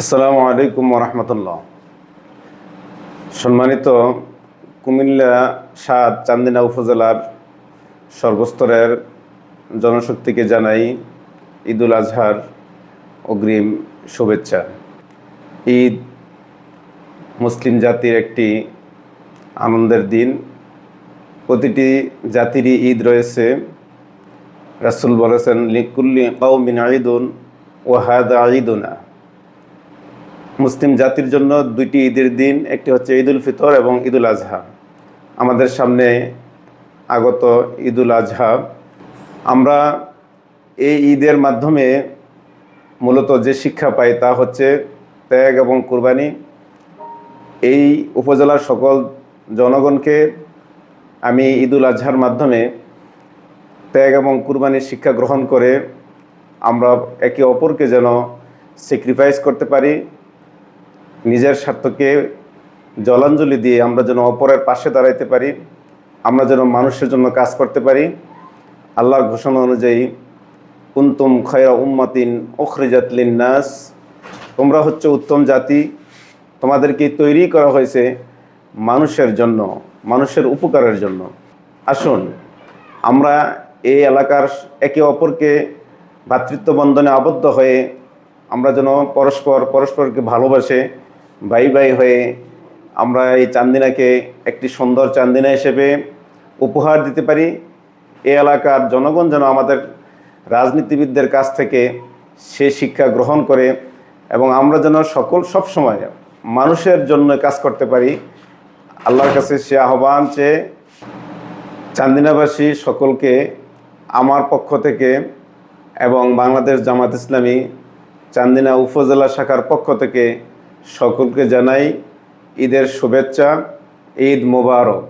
আসসালামু আলাইকুম রহমতুল্লাহ সম্মানিত কুমিল্লা সাত চান্দিনা উপজেলার সর্বস্তরের জনশক্তিকে জানাই ঈদুল আজহার অগ্রিম শুভেচ্ছা। ঈদ মুসলিম জাতির একটি আনন্দের দিন। প্রতিটি জাতিরই ঈদ রয়েছে। রাসুল বলেছেন, লিকুল্লি কৌমিন ঈদুন ওয়াহাদা ঈদুনা। মুসলিম জাতির জন্য দুইটি ঈদের দিন, একটি হচ্ছে ঈদুল ফিতর এবং ঈদুল আজহা। আমাদের সামনে আগত ঈদুল আজহা। আমরা এই ঈদের মাধ্যমে মূলত যে শিক্ষা পাই তা হচ্ছে ত্যাগ এবং কুরবানি। এই উপজেলার সকল জনগণকে আমি ঈদুল আজহার মাধ্যমে ত্যাগ এবং কুরবানির শিক্ষা গ্রহণ করে আমরা একে অপরকে যেন স্যাক্রিফাইস করতে পারি। নিজের স্বার্থকে জলাঞ্জলি দিয়ে আমরা যেন অপরের পাশে দাঁড়াইতে পারি, আমরা যেন মানুষের জন্য কাজ করতে পারি। আল্লাহর ঘোষণা অনুযায়ী, কুন্তুম খয়রা উম্মাতিন ওখরিজাত নাস তোমরা হচ্ছে উত্তম জাতি তোমাদেরকে তৈরি করা হয়েছে মানুষের জন্য, মানুষের উপকারের জন্য। আসুন, আমরা এই এলাকার একে অপরকে ভ্রাতৃত্ব বন্ধনে আবদ্ধ হয়ে আমরা যেন পরস্পর পরস্পরকে ভালোবাসে ভাই ভাই হয়ে আমরা এই চান্দিনাকে একটি সুন্দর চান্দিনা হিসেবে উপহার দিতে পারি। এ এলাকার জনগণ যেন আমাদের রাজনীতিবিদদের কাছ থেকে সে শিক্ষা গ্রহণ করে এবং আমরা যেন সকল সব সময় মানুষের জন্য কাজ করতে পারি। আল্লাহর কাছে সে আহ্বান চেয়ে চান্দিনাবাসী সকলকে আমার পক্ষ থেকে এবং বাংলাদেশ জামাত ইসলামী চান্দিনা উপজেলা শাখার পক্ষ থেকে সকলকে জানাই ঈদের শুভেচ্ছা ঈদ মোবারক।